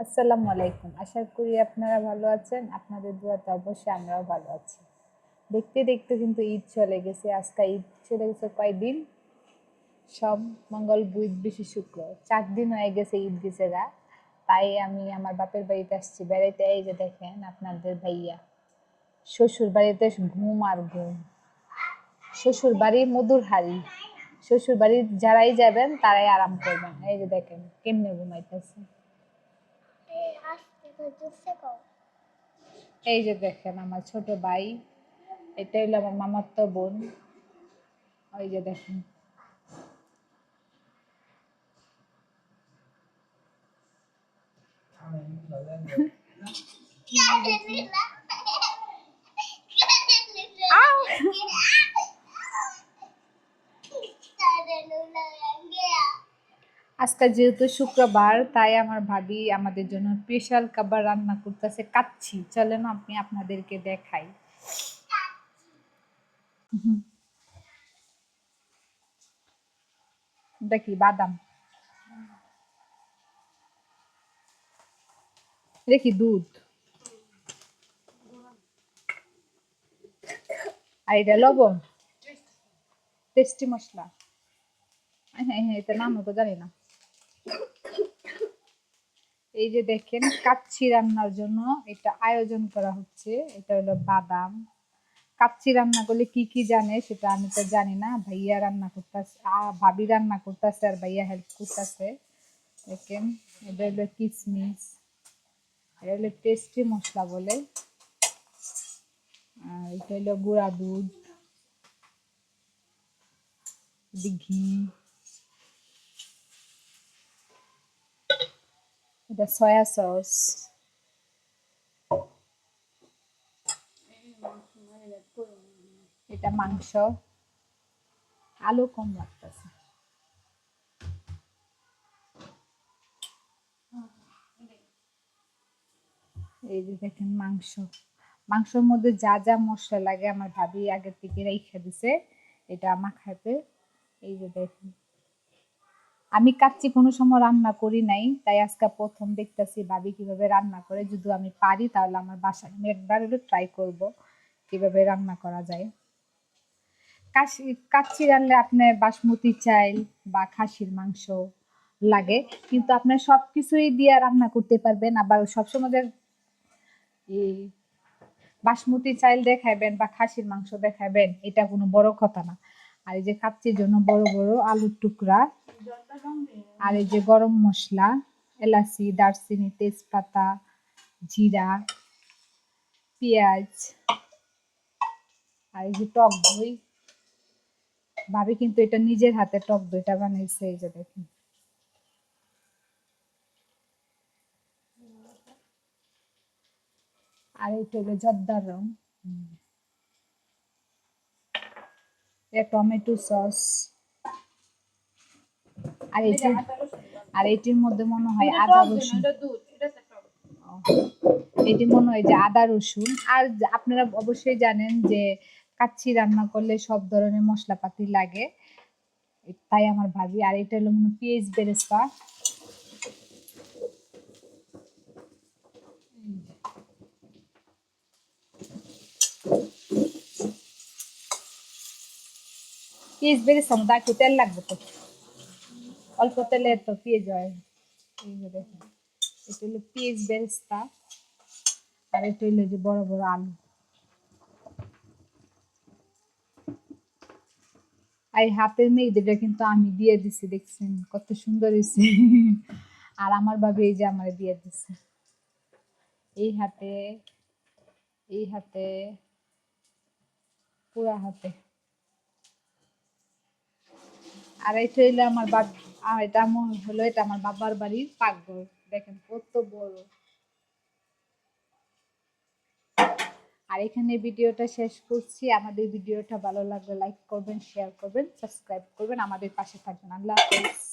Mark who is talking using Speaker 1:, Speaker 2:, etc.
Speaker 1: আসসালামু আলাইকুম। আশা করি আপনারা ভালো আছেন। আপনাদের দোয়াতে অবশ্যই আমরাও ভালো আছি। দেখতে দেখতে কিন্তু ঈদ চলে গেছে। আজকে ঈদ চলে গেছে কয়দিন সব মঙ্গল, বুধ বেশি শুক্র। চার দিন হয়ে গেছে ঈদ গেছে গা। তাই আমি আমার বাপের বাড়িতে আসছি। বেড়াইতে এই যে দেখেন আপনাদের ভাইয়া। শ্বশুর বাড়িতে ঘুম আর ঘুম। শ্বশুর বাড়ি মধুর হাড়ি শ্বশুর বাড়ির যারাই যাবেন, তারাই আরাম করবেন। এই যে দেখেন, কেমনে ঘুমাইতেছে। এই যে দেখেন আমার ছোট ভাই এটা হলো আমার মামাতো বোন। ওই যে দেখেন। আজকে যেহেতু শুক্রবার, তাই আমার ভাবি আমাদের জন্য স্পেশাল খাবার রান্না করতেছে। কাচ্ছি, চলেন আপনি আপনাদেরকে দেখাই। দেখি বাদাম? দেখি দুধ? আর এটা লবণ? টেস্টি মশলা। হ্যাঁ হ্যাঁ এটা নাম তো জানি না। এই যে দেখেন, কাচ্চি রান্নার জন্য এটা আয়োজন করা হচ্ছে। এটা হলো বাদাম। কাচ্চি রান্না করলে কি কি জানে সেটা আমি তো জানি না। ভাইয়া রান্না করতেছে ভাবি রান্না করতেছে আর ভাইয়া হেল্প করতেছে। দেখেন, এটা হলো কিসমিস। এটা হলো টেস্টি মশলা বলে। আর এটা হলো গুঁড়া দুধ। ঘি। এটা সয়া সস এটা মাংস। আলু কম লাগতেছে। এই যে দেখেন মাংস। মাংসের মধ্যে যা যা মশলা লাগে আমার ভাবি আগের থেকে রেখে দিছে। এটা আমার খাইতে এই যে দেখেন। আমি কাচ্চি কোনো সময় রান্না করি নাই, তাই আজকে প্রথম দেখতেছি ভাবি কীভাবে রান্না করে, যদি আমি পারি তাহলে আমার বাসায় আমি একবার ট্রাই করব কীভাবে রান্না করা যায়। কাশি, কাচ্চি রান্নলে আপনার বাসমতি চাল বা খাসির মাংস লাগে, কিন্তু আপনার সব কিছুই দিয়ে রান্না করতে পারবেন, আবার সবসময় বাসমতি চাল দেখাবেন বা খাসির মাংস দেখাবেন এটা কোনো বড় কথা না। আর এই যে কাচ্চির জন্য বড় বড় আলুর টুকরা, আর এই যে গরম মশলা, এলাচি, দারচিনি, তেজপাতা, জিরা, পেঁয়াজ, আর এই যে টক দই। ভাবি কিন্তু এটা নিজের হাতে টক দইটা বানাইছে, এই যে দেখুন। আর এটা হলো জর্দার রং। এটা টমেটো সস। আর এটি আর এটির মধ্যে মনে হয় আদা রসুন। এটি মনে হয় যে আদা রসুন। আর আপনারা অবশ্যই জানেন যে কাচ্চি রান্না করলে সব ধরনের মশলাপাতি লাগে। তাই আমার ভাবি। আর এটা হলো মনে হয় পেঁয়াজ বেরেস্তা। পেঁয়াজ মধ্যে একটু তেল লাগবে তো অল্প তেলে তো পেঁয়াজ হয় এই যে এটা হলো পেঁয়াজ বেরেস্তা আর এটা হলো যে বড় বড় আলু আর হাতের মেয়েদেরটা কিন্তু আমি দিয়ে দিছি দেখছেন কত সুন্দর হয়েছে আর আমার ভাবে এই যে আমার দিয়ে দিছে। এই হাতে এই হাতে, পুরা হাতে। আর এটা হইল আমার বাপ এটা হলো এটা আমার বাবার বাড়ির পাকঘর। দেখেন কত বড়। আর এখানে ভিডিওটা শেষ করছি। আমাদের ভিডিওটা ভালো লাগলে লাইক করবেন শেয়ার করবেন সাবস্ক্রাইব করবেন। আমাদের পাশে থাকবেন। আল্লাহ হাফেজ।